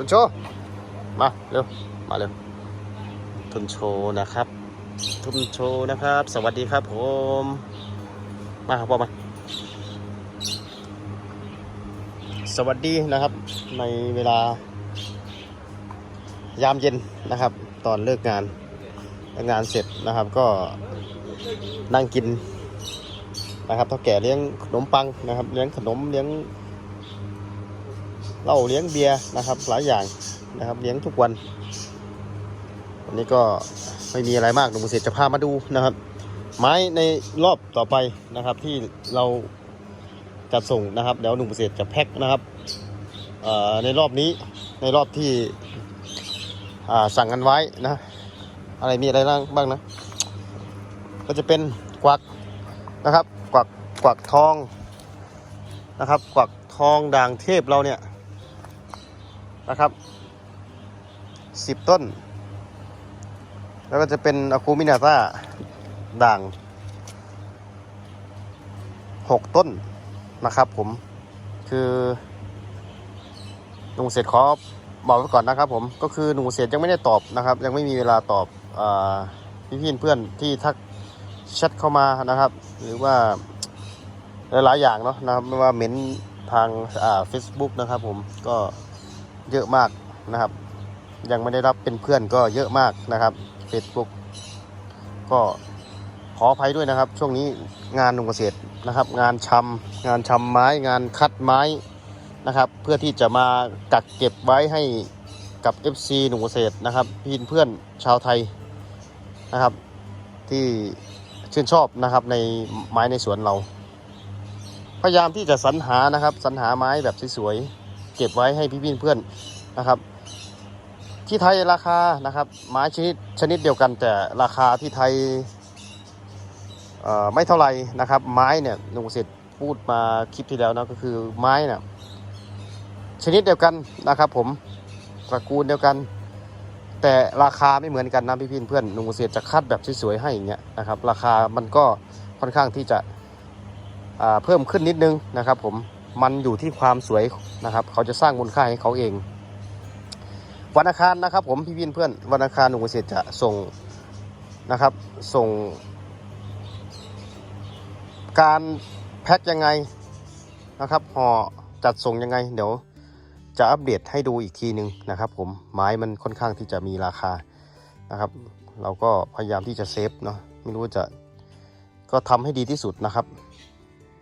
ทุนโชว์มาเร็ว มาเร็ว ทุนโชว์นะครับ ทุนโชว์นะครับ สวัสดีครับผม มาครับพ่อมา สวัสดีนะครับ ในเวลายามเย็นนะครับ ตอนเลิกงานงานเสร็จนะครับก็นั่งกินนะครับเท่าแก่เลี้ยงขนมปังนะครับ เลี้ยงขนมเลี้ยง เหล้าเลี้ยงเบียร์นะครับ หลายอย่างนะครับ เลี้ยงทุกวัน วันนี้ก็ไม่มีอะไรมากหนุ่มเกษจะพามาดูนะครับ ไม้ในรอบต่อไปนะครับ ที่เราจัดส่งนะครับเดี๋ยวหนุ่มเกษจะแพ็คนะครับในรอบนี้ในรอบที่สั่งกันไว้นะ อะไรมีอะไรบ้างบ้างนะ ก็จะเป็นกวักนะครับ กวักกวักทองนะครับ กวักทองด่างเทพเราเนี่ย นะครับสิบต้น แล้วก็จะเป็นอะคูมินาตาด่างหกต้นนะครับผมคือหนุ่มเสร็จขอบอกไว้ก่อนนะครับผมก็คือหนุ่มเสร็จยังไม่ได้ตอบนะครับ ยังไม่มีเวลาตอบพี่พี่เพื่อนที่ทักแชทเข้ามานะครับ หรือว่าหลายๆอย่างเนาะนะครับไม่ว่าเม้นทางอ่า Facebook นะครับผมก็ เยอะมากนะครับ ยังไม่ได้รับเป็นเพื่อนก็เยอะมากนะครับ Facebook ก็ขออภัยด้วยนะครับ ช่วงนี้งานหนุ่มเกษตรนะครับ งานชำงานชำไม้งานคัดไม้นะครับ เพื่อที่จะมากักเก็บไว้ให้กับ FC หนุ่มเกษตรนะครับพี่เพื่อนชาวไทยนะครับ ที่ชื่นชอบนะครับในไม้ในสวนเรา พยายามที่จะสรรหานะครับสรรหาไม้แบบสวยๆ เก็บไว้ให้พี่ๆเพื่อนนะครับ ที่ไทยราคานะครับ ไม้ชนิดชนิดเดียวกันแต่ราคาที่ไทยไม่เท่าไหร่นะครับ ไม้เนี่ยหนุ่มเสร็จพูดมาคลิปที่แล้วนะก็คือไม้เนี่ยชนิดเดียวกันนะครับ ผมตระกูลเดียวกัน แต่ราคาไม่เหมือนกันนะพี่พี่เพื่อนหนุ่มเกษตรจะคัดแบบสวยๆให้อย่างเงี้ยนะครับ ราคามันก็ค่อนข้างที่จะเพิ่มขึ้นนิดนึงนะครับ ผม มันอยู่ที่ความสวยนะครับ เขาจะสร้างมูลค่าให้เขาเอง วันอังคารนะครับ ผมพี่พี่เพื่อนวันอังคารหนุ่มเกษตรจะส่งนะครับ ส่ง การแพ็คยังไงนะครับห่อจัดส่งยังไง เดี๋ยวจะอัปเดตให้ดูอีกทีหนึ่งนะครับ ผมไม้มันค่อนข้างที่จะมีราคานะครับ เราก็พยายามที่จะเซฟเนาะไม่รู้จะก็ทำให้ดีที่สุดนะครับ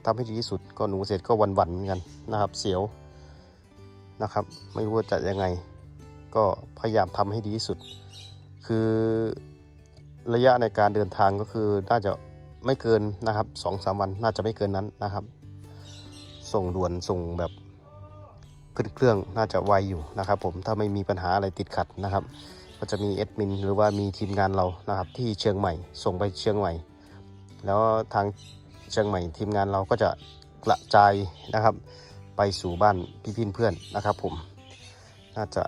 ทำให้ดีที่สุดก็หนูเสร็จก็วันวันเหมือนกันนะครับ เสียวนะครับ ไม่รู้ว่าจะยังไง ก็พยายามทำให้ดีที่สุด คือระยะในการเดินทางก็คือน่าจะไม่เกินนะครับสองสามวันน่าจะไม่เกินนั้นนะครับ ส่งด่วนส่งแบบขึ้นเครื่องน่าจะไวอยู่นะครับผมถ้าไม่มีปัญหาอะไรติดขัดนะครับ ก็จะมีเอดมินหรือว่ามีทีมงานเรานะครับ ที่เชียงใหม่ส่งไปเชียงใหม่ แล้วทาง เชียงใหม่ทีมงานเราก็จะกระจายนะครับ ไปสู่บ้านพี่พินเพื่อนนะครับ ผมน่าจะ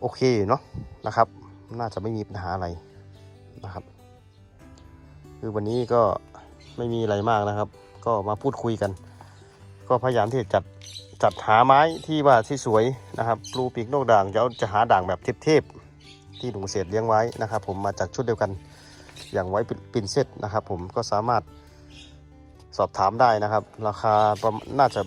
โอเคเนาะนะครับ น่าจะไม่มีปัญหาอะไรนะครับ คือวันนี้ก็ไม่มีอะไรมากนะครับ ก็มาพูดคุยกัน ก็พยายามที่จะจัดจัดหาไม้ที่ว่าที่สวยนะครับปลูปีกนกด่างจะจะหาด่างแบบเทพๆที่หนุ่มเศษเลี้ยงไว้นะครับ ผมมาจากชุดเดียวกัน อย่างไว้ปินเซตนะครับ ผมก็สามารถสอบถามได้นะครับ ราคาประมาณน่าจะ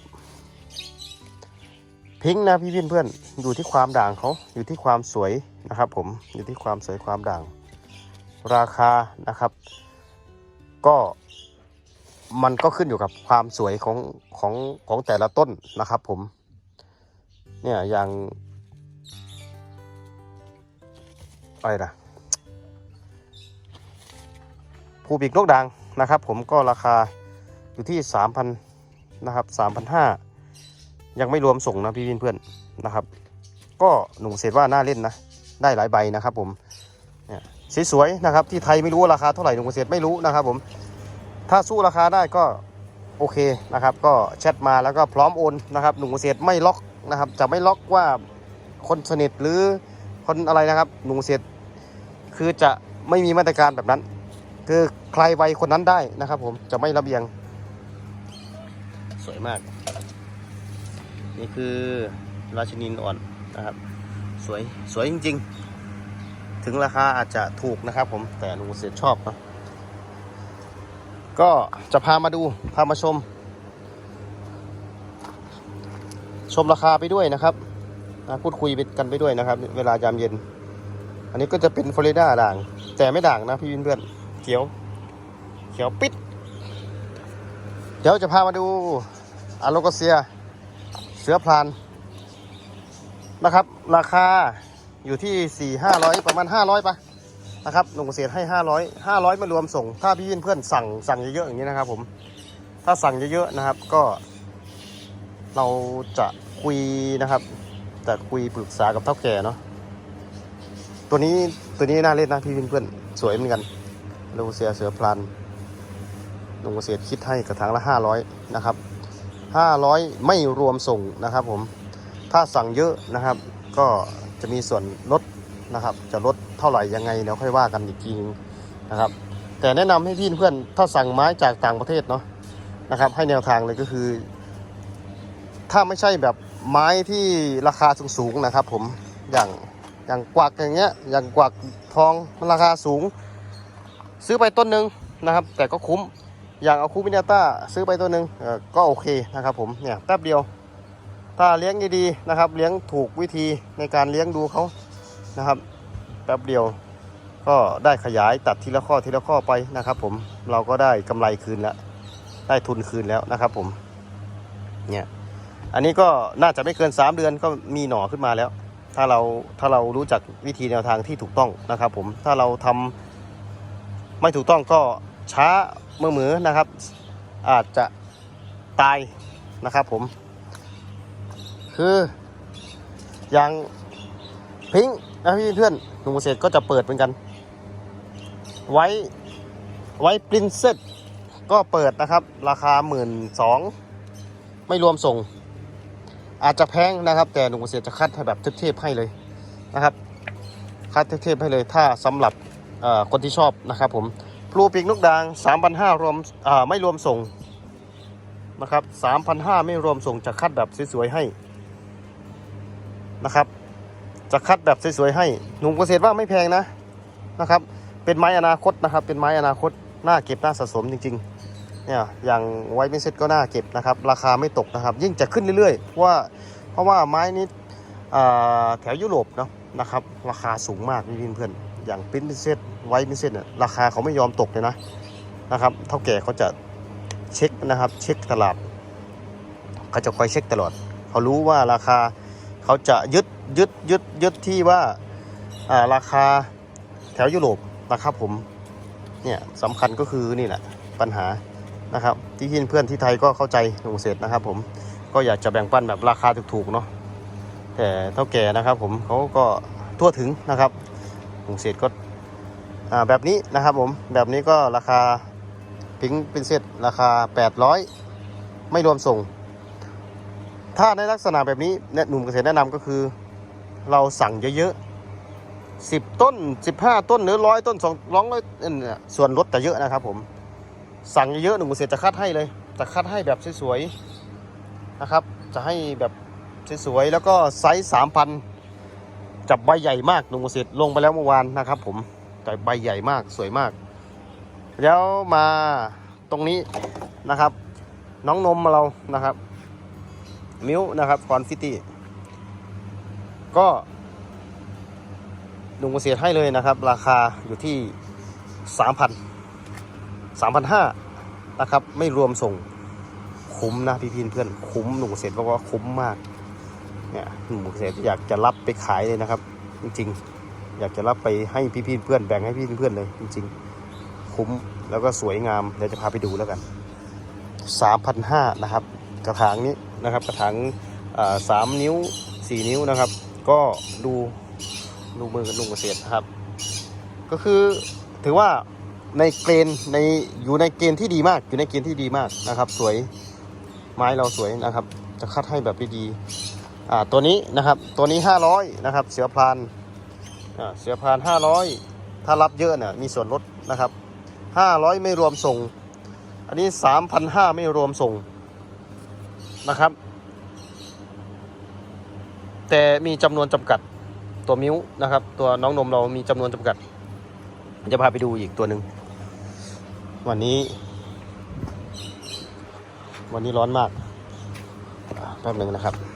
พิงนะพี่เพี่อนเพื่อนอยู่ที่ความด่างเขาอยู่ที่ความสวยนะครับ ผมอยู่ที่ความสวยความด่าง ราคานะครับ ก็มันก็ขึ้นอยู่กับความสวยของของของแต่ละต้นนะครับ ผม เนี่ยอย่างอะไรนะูบิกนกด่างนะครับ ผมก็ราคาอยู่ที่สามพันนะครับสามพันห้ายังไม่รวมส่งนะพี่เพื่อนนะครับ ก็หนุ่มเศษว่าน่าเล่นนะ ได้หลายใบนะครับผมเนี่ยสวยๆนะครับที่ไทยไม่รู้ราคาเท่าไหร่หนุ่มเศษไม่รู้นะครับผมถ้าสู้ราคาได้ก็โอเคนะครับก็แชทมาแล้วก็พร้อมโอนนะครับหนุ่มเศษไม่ล็อกนะครับ จะไม่ล็อกว่าคนสนิทหรือคนอะไรนะครับหนุ่มเศษคือจะไม่มีมาตรการแบบนั้น คือใครไวคนนั้นได้นะครับ ผมจะไม่ระเบียง สวยมาก นี่คือราชินีอ่อนนะครับ สวยสวยจริง ๆ ถึงราคาอาจจะถูกนะครับ ผมแต่ลุงเสียชอบเนาะก็จะพามาดูพามาชม ชมราคาไปด้วยนะครับนะพูดคุยไปกันไปด้วยนะครับ เวลายามเย็น อันนี้ก็จะเป็นฟลอริดาด่าง แต่ไม่ด่างนะพี่เพื่อนๆ เขียว เขียวปิด เดี๋ยวจะพามาดูอาโลกาเซีย เสือพลานนะครับ ราคาอยู่ที่สี่ห้าร้อยประมาณห้าร้อยปะนะครับลงเกษตรให้ห้าร้อยห้าร้อยไม่รวมส่ง ถ้าพี่เพื่อนสั่งสั่งเยอะๆอย่างนี้นะครับผมถ้าสั่งเยอะๆนะครับก็ เราจะคุยนะครับจะคุยปรึกษากับเท่าแก่เนาะตัวนี้ตัวนี้น่าเล่นนะพี่เพื่อนๆสวยเหมือนกัน ลงเสียเสือพลันลงเกษตรคิดให้กระถางละห้าร้อยนะครับห้าร้อยไม่รวมส่งนะครับผม ถ้าสั่งเยอะนะครับ ก็จะมีส่วนลดนะครับ จะลดเท่าไหร่ยังไงเดี๋ยวค่อยว่ากันอีกทีนึงนะครับ แต่แนะนำให้พี่เพื่อนถ้าสั่งไม้จากต่างประเทศเนาะนะครับ ให้แนวทางเลยก็คือ ถ้าไม่ใช่แบบไม้ที่ราคาสูงๆนะครับ ผมอย่างอย่างกวักอย่างเงี้ยอย่างกวักทองมันราคาสูง ซื้อไปต้นหนึ่งนะครับ แต่ก็คุ้มอย่างเอาคูบินาต้าซื้อไปตัวหนึ่งก็โอเคนะครับผมเนี่ยแป๊บเดียว ถ้าเลี้ยงดีๆนะครับ เลี้ยงถูกวิธีในการเลี้ยงดูเขานะครับ แป๊บเดียวก็ได้ขยายตัดทีละข้อทีละข้อไปนะครับ ผมเราก็ได้กำไรคืนแล้ว ได้ทุนคืนแล้วนะครับ ผมเนี่ยอันนี้ก็น่าจะไม่เกิน 3 เดือนก็มีหน่อขึ้นมาแล้ว ถ้าเราถ้าเรารู้จักวิธีแนวทางที่ถูกต้องนะครับ ผมถ้าเราทำ ไม่ถูกต้องก็ช้าเมื่อมือนะครับ อาจจะตายนะครับผม คืออย่างพิงนะพี่เพื่อนหนุ่มเกษตรก็จะเปิดเหมือนกัน ไว้ไว้ปรินเซสก็เปิดนะครับ ราคาหมื่นสองไม่รวมส่ง อาจจะแพงนะครับ แต่หนุ่มเกษตรจะคัดให้แบบเทพๆให้เลยนะครับ คัดเทพๆให้เลยถ้าสำหรับ คนที่ชอบนะครับผมพลูปีกนกด่าง3,500รวมไม่รวมส่งนะครับ3,500ไม่รวมส่งจะคัดแบบสวยๆให้นะครับ จะคัดแบบสวยๆให้หนุ่มเกษตรว่าไม่แพงนะนะครับ เป็นไม้อนาคตนะครับ เป็นไม้อนาคตน่าเก็บน่าสะสมจริงๆเนี่ยอย่างไวท์เมสเซตก็น่าเก็บนะครับ ราคาไม่ตกนะครับ ยิ่งจะขึ้นเรื่อยๆเพราะว่าเพราะว่าไม้นี้แถวยุโรปเนาะนะครับ ราคาสูงมากพี่เพื่อน อย่างพินเซตไวท์เมสเซตเนี่ยราคาเขาไม่ยอมตกเลยนะนะครับเท่าแก่เขาจะเช็คนะครับ เช็คตลาดเขาจะคอยเช็คตลอด เขารู้ว่าราคาเขาจะยึดยึดยึดยึดที่ว่าอ่าราคาแถวยุโรปนะครับผมเนี่ยสำคัญก็คือนี่แหละปัญหานะครับที่เพื่อนที่ไทยก็เข้าใจหนุ่มเสร็จนะครับ ผมก็อยากจะแบ่งปันแบบราคาถูกๆเนาะแต่เท่าแก่นะครับ ผมเขาก็ทั่วถึงนะครับ หนุ่มเสร็จก็แบบนี้นะครับผมแบบนี้ก็ราคาพิงเป็นเซตราคา 800 ไม่รวมส่ง ถ้าในลักษณะแบบนี้เนี่ยหนุ่มเกษตรแนะนำก็คือ เราสั่งเยอะๆสิบต้นสิบห้าต้นหรือร้อยต้นสองร้อยเนี่ยส่วนลดแต่เยอะนะครับผมสั่งเยอะหนุ่มเกษตรจะคัดให้เลยจะคัดให้แบบสวยๆนะครับ จะให้แบบสวยๆแล้วก็ไซส์สามพัน จับใบใหญ่มากหนุ่มเกษตรลงไปแล้วเมื่อวานนะครับ ผมแต่ใบใหญ่มากสวยมาก แล้วมาตรงนี้นะครับ น้องนมเรานะครับ มิวนะครับคอนฟิตี้ก็หนุ่มเกษตรให้เลยนะครับ ราคาอยู่ที่ 3,000 3,500นะครับ ไม่รวมส่งคุ้มนะพี่พี่เพื่อนคุ้มหนุ่มเกษตรบอกว่าคุ้มมาก เนี่ยหนุ่มเกษตรอยากจะรับไปขายเลยนะครับ จริงๆ อยากจะรับไปให้พี่พี่เพื่อนแบ่งให้พี่เพื่อนเลยจริง ๆ คุ้มแล้วก็สวยงามเดี๋ยวจะพาไปดูแล้วกัน3,500นะครับ กระถางนี้นะครับ กระถางสามนิ้วสี่นิ้วนะครับ ก็ดูดูมือกับลุงเกษตรนะครับ ก็คือถือว่าในเกณฑ์ในอยู่ในเกณฑ์ที่ดีมาก อยู่ในเกณฑ์ที่ดีมากนะครับ สวยไม้เราสวยนะครับ จะคัดให้แบบดีๆ ตัวนี้นะครับตัวนี้ 500นะครับเสือพรานอ่าเสือพราน 500 ถ้ารับเยอะเนี่ยมีส่วนลดนะครับ 500 ไม่รวมส่ง อันนี้ 3,500 ไม่รวมส่งนะครับ แต่มีจำนวนจำกัดตัวมิ้วนะครับ ตัวน้องนมเรามีจำนวนจำกัด จะพาไปดูอีกตัวหนึ่งวันนี้ วันนี้ร้อนมากแป๊บหนึ่งนะครับ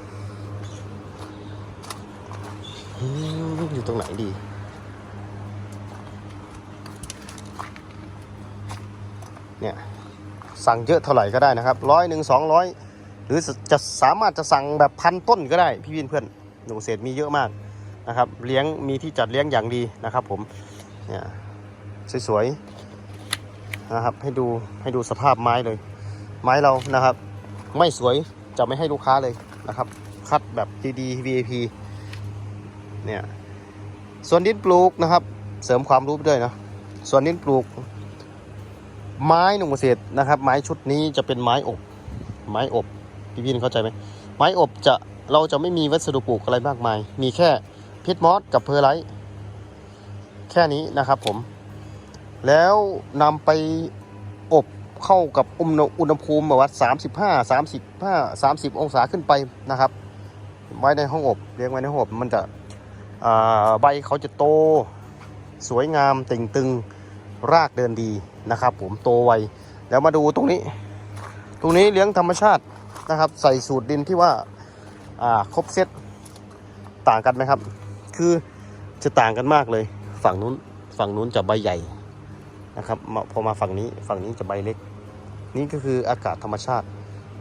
อืมอยู่ตรงไหนดี เนี่ย สั่งเยอะเท่าไหร่ก็ได้นะครับร้อยหนึ่งสองร้อยหรือจะสามารถจะสั่งแบบพันต้นก็ได้ พี่วินเพื่อนหนูเศษมีเยอะมากนะครับเลี้ยงมีที่จัดเลี้ยงอย่างดีนะครับ ผมเนี่ยสวยๆนะครับให้ดูให้ดูสภาพไม้เลย ไม้เรานะครับ ไม่สวยจะไม่ให้ลูกค้าเลยนะครับ คัดแบบดีๆ VIP เนี่ยส่วนดินปลูกนะครับ เสริมความรู้ไปด้วยนะส่วนดินปลูก ไม้หนุ่มเกษตรนะครับ ไม้ชุดนี้จะเป็นไม้อบ ไม้อบพี่พี่เข้าใจไหมไม้อบจะเราจะไม่มีวัสดุปลูกอะไรมากมาย มีแค่พิษมอสกับเพอร์ไลท์แค่นี้นะครับผม แล้วนำไปอบเข้ากับอุณหภูมิแบบว่าสามสิบห้าสามสิบห้าสามสิบองศาขึ้นไปนะครับ ไว้ในห้องอบเลี้ยงไว้ในห้องอบมันจะ ใบเขาจะโต สวยงามเต่งตึงรากเดินดีนะครับ ผมโตไวแล้วมาดูตรงนี้ ตรงนี้เลี้ยงธรรมชาตินะครับ ใส่สูตรดินที่ว่าครบเซตต่างกันไหมครับ คือจะต่างกันมากเลย ฝั่งนู้นฝั่งนู้นจะใบใหญ่นะครับพอมาฝั่งนี้ฝั่งนี้จะใบเล็ก นี่ก็คืออากาศธรรมชาติ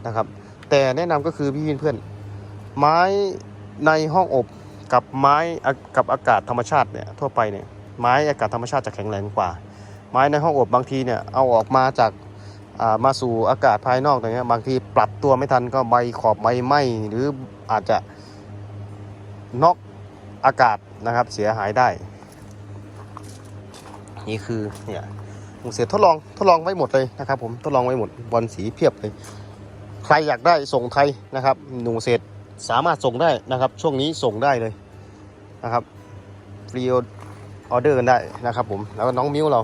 นะครับ แต่แนะนำก็คือพี่เพื่อนๆไม้ในห้องอบ กับไม้กับอากาศธรรมชาติเนี่ยทั่วไปเนี่ยไม้อากาศธรรมชาติจะแข็งแรงกว่า ไม้ในห้องอบบางทีเนี่ยเอาออกมาจากามาสู่อากาศภายนอกอย่างเงี้ยบางทีปรับตัวไม่ทันก็ใบขอบใบไหมหรืออาจจะน็อกอากาศนะครับเสียหายได้ นี่คือเนี่ยผมเสียทดลองทดลองไว้หมดเลยนะครับผมทดลองไว้หมดบอลสีเพียบเลย ใครอยากได้ส่งไทยนะครับหนูเศษ สามารถส่งได้นะครับ ช่วงนี้ส่งได้เลยนะครับฟรีออเดอร์กันได้นะครับ ผมแล้วก็น้องมิ้วเรา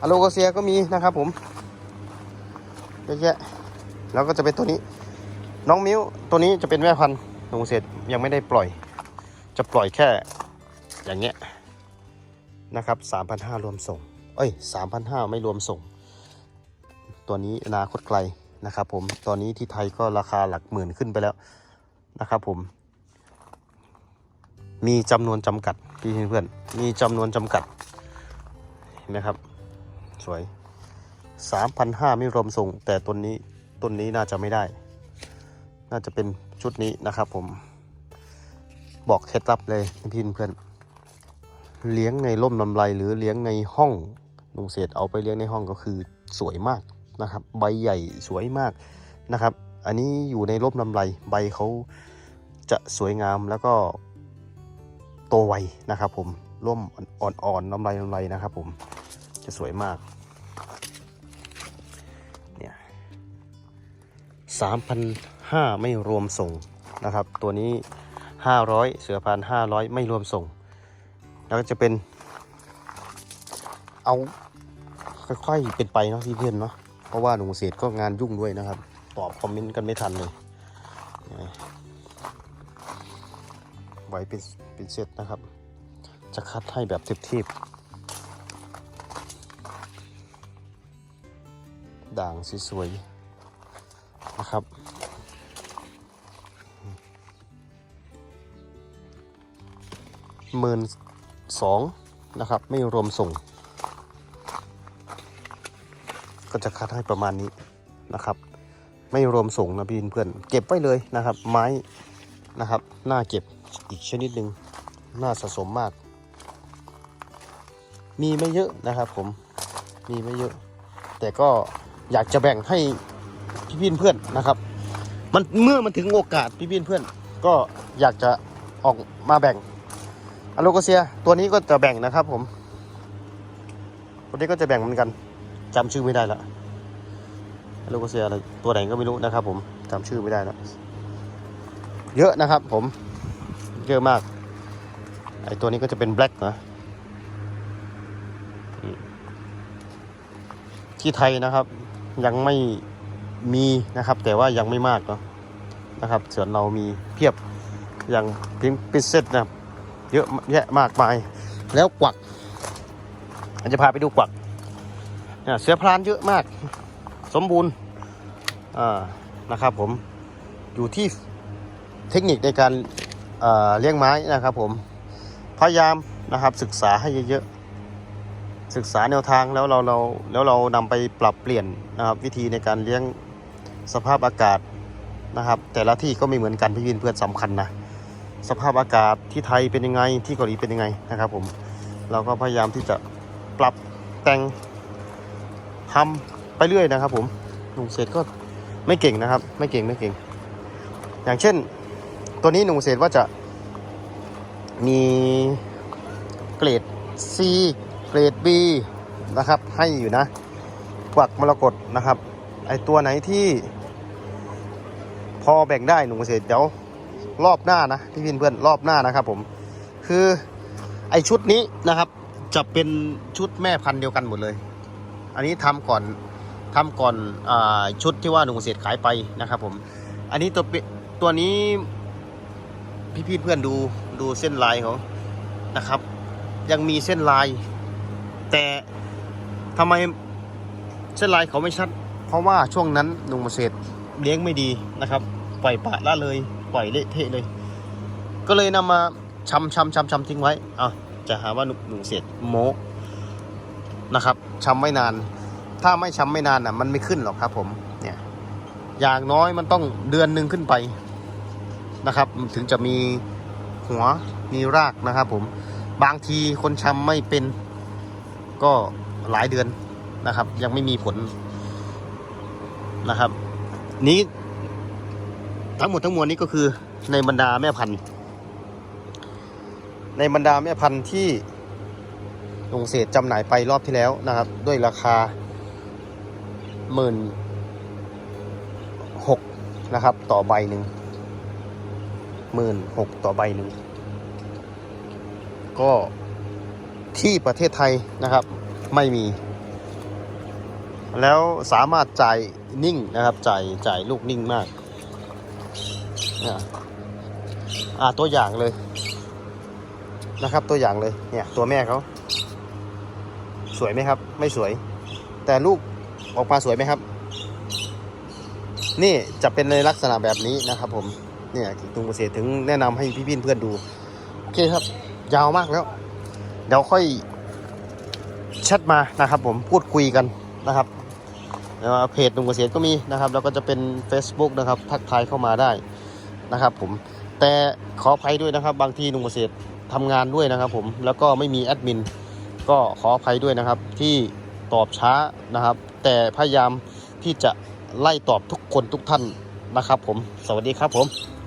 อโลโกเซียก็มีนะครับ ผมเยอะแยะแล้วก็จะเป็นตัวนี้ น้องมิ้วตัวนี้จะเป็นแม่พันธุ์หนูเศษยังไม่ได้ปล่อย จะปล่อยแค่อย่างเงี้ยนะครับ 3,500 รวมส่ง เอ้ย 3,500 ไม่รวมส่ง ตัวนี้อนาคตไกล นะครับผมตอนนี้ที่ไทยก็ราคาหลักหมื่นขึ้นไปแล้วนะครับผม มีจำนวนจำกัดพี่เพื่อนๆมีจำนวนจำกัดเห็นไหมครับ สวย3,500ไม่รวมส่ง แต่ต้นนี้ต้นนี้น่าจะไม่ได้ น่าจะเป็นชุดนี้นะครับผมบอกเคล็ดลับเลยพี่เพื่อนๆเลี้ยงในร่มลำไรหรือเลี้ยงในห้องลุงเศษเอาไปเลี้ยงในห้องก็คือสวยมาก นะครับ ใบใหญ่สวยมากนะครับ อันนี้อยู่ในร่มลำไรใบเขาจะสวยงามแล้วก็โตไวนะครับผมร่มอ่อนๆลำไรลำไรนะครับผมจะสวยมากเนี่ยสามพันห้าไม่รวมส่งนะครับ ตัวนี้ห้าร้อยเสือพันห้าร้อยไม่รวมส่ง แล้วก็จะเป็นเอาค่อยๆเป็นไปเนาะพี่เพื่อนเนาะ เพราะว่าหนูเศษก็งานยุ่งด้วยนะครับ ตอบคอมเมนต์กันไม่ทันเลยไว้เป็นเป็นเซตนะครับ จะคัดให้แบบเทียบๆด่างสวยๆนะครับหมื่นสองนะครับ ไม่รวมส่ง ก็จะคัดให้ประมาณนี้นะครับ ไม่รวมส่งนะพี่เพื่อนเก็บไว้เลยนะครับ ไม้นะครับน่าเก็บอีกชนิดหนึ่งน่าสะสมมาก มีไม่เยอะนะครับผมมีไม่เยอะ แต่ก็อยากจะแบ่งให้พี่พี่เพื่อนนะครับ มันเมื่อมันถึงโอกาสพี่พี่เพื่อน ก็อยากจะออกมาแบ่งอโลกเซียตัวนี้ก็จะแบ่งนะครับผมตัวนี้ก็จะแบ่งเหมือนกัน จำชื่อไม่ได้ละลโกเซียอะไรตัวไหนก็ไม่รู้นะครับ ผมจำชื่อไม่ได้ล้วเยอะนะครับ ผมเยอะมากไอตัวนี้ก็จะเป็นแบล็กนะที่ไทยนะครับ ยังไม่มีนะครับ แต่ว่ายังไม่มากเนาะนะครับส่วนเรามีเพียบอย่างพิมพิเศษนะครับเยอะแยะมากมาย แล้วกวักอันจะพาไปดูกวัก เนี่ยเสือพรานเยอะมาก สมบูรณ์นะครับผมอยู่ที่เทคนิคในการเอ่อเลี้ยงไม้นะครับผมพยายามนะครับศึกษาให้เยอะๆศึกษาแนวทางแล้วเราเราแล้วเรานำไปปรับเปลี่ยนนะครับวิธีในการเลี้ยงสภาพอากาศนะครับ แต่ละที่ก็ไม่เหมือนกันพี่วินเพื่อนสำคัญนะสภาพอากาศที่ไทยเป็นยังไงที่เกาหลีเป็นยังไงนะครับผมเราก็พยายามที่จะปรับแต่ง ทำไปเรื่อยนะครับ ผมหนุ่มเศษก็ไม่เก่งนะครับ ไม่เก่งไม่เก่ง อย่างเช่น ตัวนี้หนุ่มเศษว่าจะมีเกรด C เกรด B นะครับ ให้อยู่นะกวักมรกตนะครับ ไอตัวไหนที่ พอแบ่งได้หนุ่มเกษเดี๋ยวรอบหน้านะพี่พินเพื่อนรอบหน้านะครับ ผมคือไอชุดนี้นะครับ จะเป็นชุดแม่พันธุ์เดียวกันหมดเลย อันนี้ทำก่อนทำก่อนอชุดที่ว่าหนุ่มเกษตรขายไปนะครับผมอันนี้ตัวตัวนี้พี่ๆเพื่อนดูดูเส้นลายเขานะครับ ยังมีเส้นลาย แต่ทำไมเส้นลายเขาไม่ชัด เพราะว่าช่วงนั้นหนุ่มเกษตรเลี้ยงไม่ดีนะครับ ปล่อยปะละเลย ปล่อยเละเทะเลย ก็เลยนำมาชำชำชำชำทิ้งไว้อะจะหาว่าหนุ่มหนุ่มเกษตรโม นะครับช้ำไม่นาน ถ้าไม่ช้ำไม่นานอะ มันไม่ขึ้นหรอกครับ ผมเนี่ยอย่างน้อยมันต้องเดือนหนึ่งขึ้นไปนะครับ ถึงจะมีหัวมีรากนะครับ ผมบางทีคนช้ำไม่เป็นก็หลายเดือนนะครับ ยังไม่มีผลนะครับ นี้ทั้งหมดทั้งมวลนี้ก็คือในบรรดาแม่พันธุ์ ในบรรดาแม่พันธุ์ที่ ลงเศษจำหน่ายไปรอบที่แล้วนะครับ ด้วยราคาหมื่นหกนะครับ ต่อใบหนึ่งหมื่นหกต่อใบหนึ่งก็ที่ประเทศไทยนะครับไม่มี แล้วสามารถจ่ายนิ่งนะครับจ่ายจ่ายลูกนิ่งมากเนี่ยอ่าตัวอย่างเลยนะครับตัวอย่างเลยเนี่ยตัวแม่เขา สวยไหมครับ ไม่สวย แต่ลูกออกมาสวยไหมครับ นี่จะเป็นในลักษณะแบบนี้นะครับผมเนี่ยตุงเกษตรถึงแนะนำให้พี่ๆเพื่อนดู โอเคครับ ยาวมากแล้ว เดี๋ยวค่อยแชทมานะครับผมพูดคุยกันนะครับแล้วเพจตุงเกษตรก็มีนะครับแล้วก็จะเป็น Facebook นะครับทักทายเข้ามาได้นะครับผมแต่ขออภัยด้วยนะครับ บางทีหนุ่มเกษตรทำงานด้วยนะครับผมแล้วก็ไม่มีแอดมิน ก็ขออภัยด้วยนะครับที่ตอบช้านะครับ แต่พยายามที่จะไล่ตอบทุกคนทุกท่านนะครับผม สวัสดีครับผม